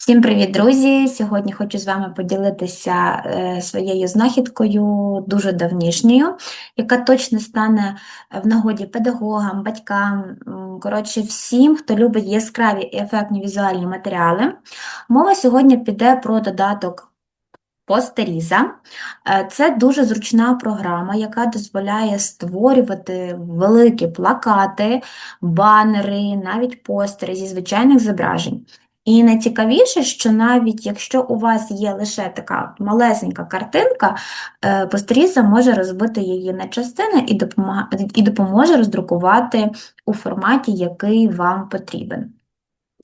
Всім привіт, друзі! Сьогодні хочу з вами поділитися е, своєю знахідкою, дуже давнішньою, яка точно стане в нагоді педагогам, батькам, коротше, всім, хто любить яскраві і ефектні візуальні матеріали. Мова сьогодні піде про додаток Постеріза. Е, Це дуже зручна програма, яка дозволяє створювати великі плакати, банери, навіть постери зі звичайних зображень. І найцікавіше, що навіть якщо у вас є лише така малесенька картинка, е, Постеріза може розбити її на частини і і допоможе роздрукувати у форматі, який вам потрібен.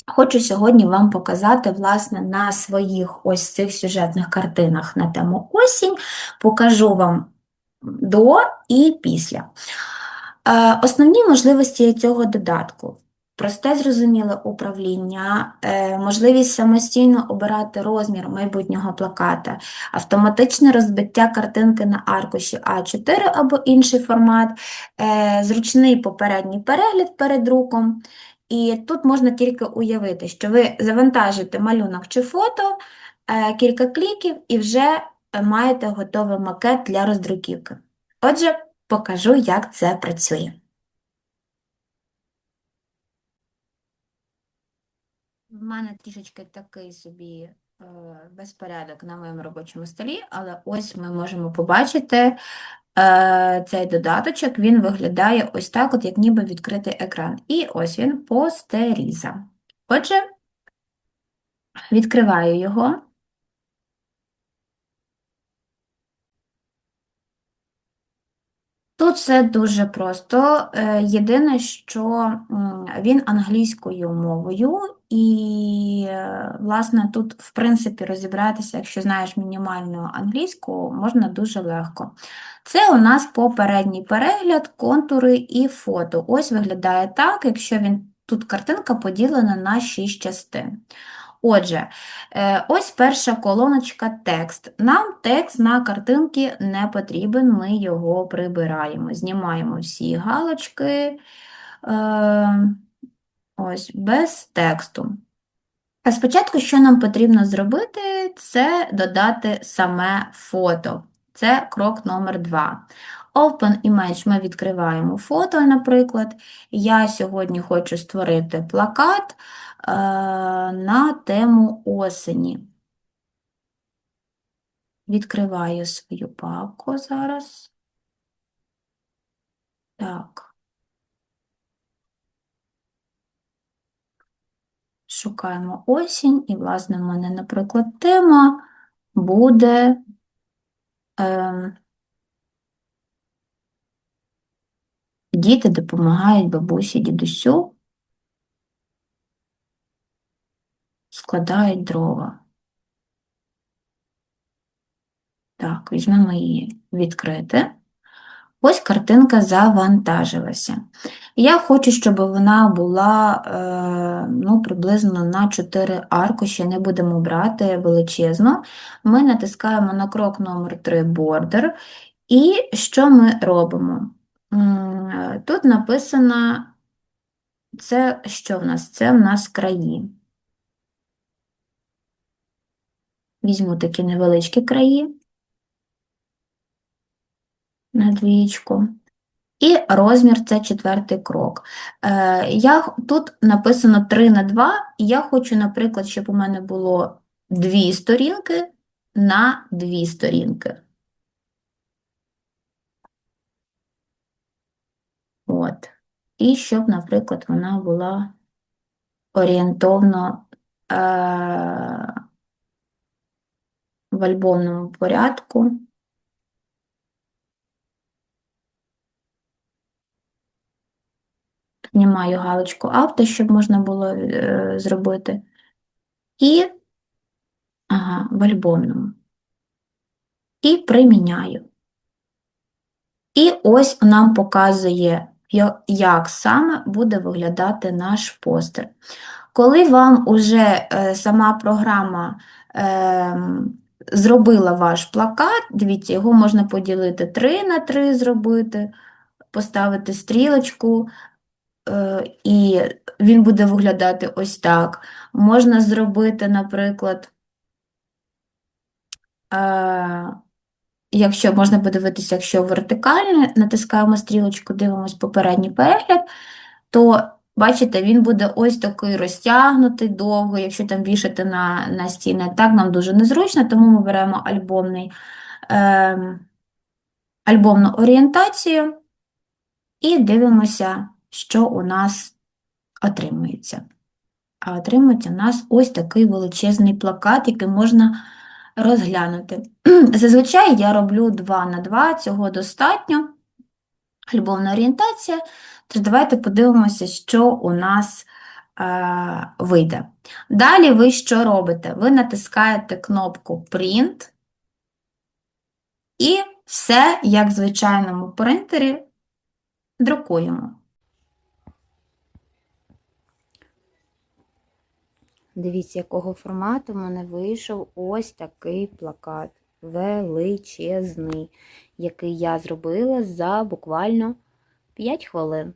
Хочу сьогодні вам показати, власне, на своїх ось цих сюжетних картинах на тему осінь, покажу вам до і після. Е, Основні можливості цього додатку. Просте зрозуміле управління, е, можливість самостійно обирати розмір майбутнього плаката, автоматичне розбиття картинки на аркуші А4 або інший формат, е, зручний попередній перегляд перед друком. І тут можна тільки уявити, що ви завантажите малюнок чи фото, е, кілька кліків і вже маєте готовий макет для роздруківки. Отже, покажу, як це працює. В мене трішечки такий собі е, безпорядок на моєму робочому столі, але ось ми можемо побачити е, цей додаточок, він виглядає ось так, от як ніби відкритий екран. І ось він постеріза. Отже, відкриваю його. Тут все дуже просто. Е, Єдине, що він англійською мовою, і, е, власне, тут, в принципі, розібратися, якщо знаєш мінімальну англійську, можна дуже легко. Це у нас попередній перегляд, контури і фото. Ось виглядає так, якщо він тут картинка поділена на 6 частин. Отже, е, ось перша колоночка текст. Нам текст на картинці не потрібен, ми його прибираємо. Знімаємо всі галочки е, ось, без тексту. А спочатку, що нам потрібно зробити, це додати саме фото. Це крок номер два. Open Image ми відкриваємо фото, наприклад. Я сьогодні хочу створити плакат е, на тему осені. Відкриваю свою папку зараз. Так. Шукаємо осінь, і, власне, в мене, наприклад, тема буде е, Діти допомагають бабусі, дідусю, складають дрова. Так, візьмемо її відкрити. Ось картинка завантажилася. Я хочу, щоб вона була е, ну, приблизно на 4 аркуші, не будемо брати величезно. Ми натискаємо на крок номер 3 Border. І що ми робимо? Тут написано, це що в нас? Це в нас краї. Візьму такі невеличкі краї на двічку. І розмір це четвертий крок. Е, я, тут написано 3 на 2, і я хочу, наприклад, щоб у мене було дві сторінки на дві сторінки. От. І щоб, наприклад, вона була орієнтовно е, в альбомному порядку. Знімаю галочку авто, щоб можна було е, зробити. І ага, в альбомному. І приміняю. І ось нам показує, як саме буде виглядати наш постер. Коли вам уже е, сама програма ем, зробила ваш плакат, дивіться, його можна поділити 3 на 3 зробити, поставити стрілочку, е, і він буде виглядати ось так. Можна зробити, наприклад, е, якщо можна подивитися, якщо вертикально, натискаємо стрілочку, дивимось попередній перегляд, то бачите, він буде ось такий розтягнутий, довгий, якщо там вішати на, на стіни. Так нам дуже незручно, тому ми беремо альбомний, е, альбомну орієнтацію і дивимося, що у нас отримується. А отримується у нас ось такий величезний плакат, який можна розглянути. Зазвичай я роблю 2 на 2, цього достатньо. Альбомна орієнтація. Тож давайте подивимося, що у нас е, вийде. Далі ви що робите? Ви натискаєте кнопку Print і все, як в звичайному принтері, друкуємо. Дивіться, якого формату в мене вийшов ось такий плакат величезний, який я зробила за буквально 5 хвилин.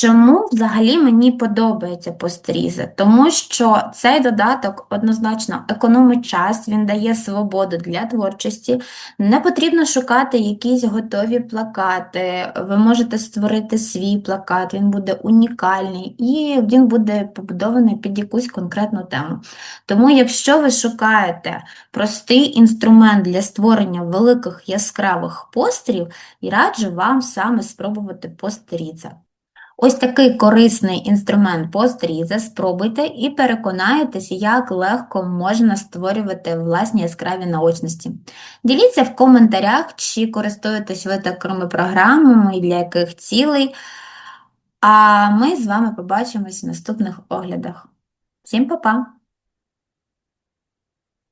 Чому взагалі мені подобається постріза? Тому що цей додаток однозначно економить час, він дає свободу для творчості. Не потрібно шукати якісь готові плакати. Ви можете створити свій плакат, він буде унікальний і він буде побудований під якусь конкретну тему. Тому, якщо ви шукаєте простий інструмент для створення великих яскравих постерів, і раджу вам саме спробувати постріза. Ось такий корисний інструмент постріза спробуйте і переконаєтесь, як легко можна створювати власні яскраві наочності. Діліться в коментарях, чи користуєтесь ви такими програмами і для яких цілей. А ми з вами побачимось в наступних оглядах. Всім па-па!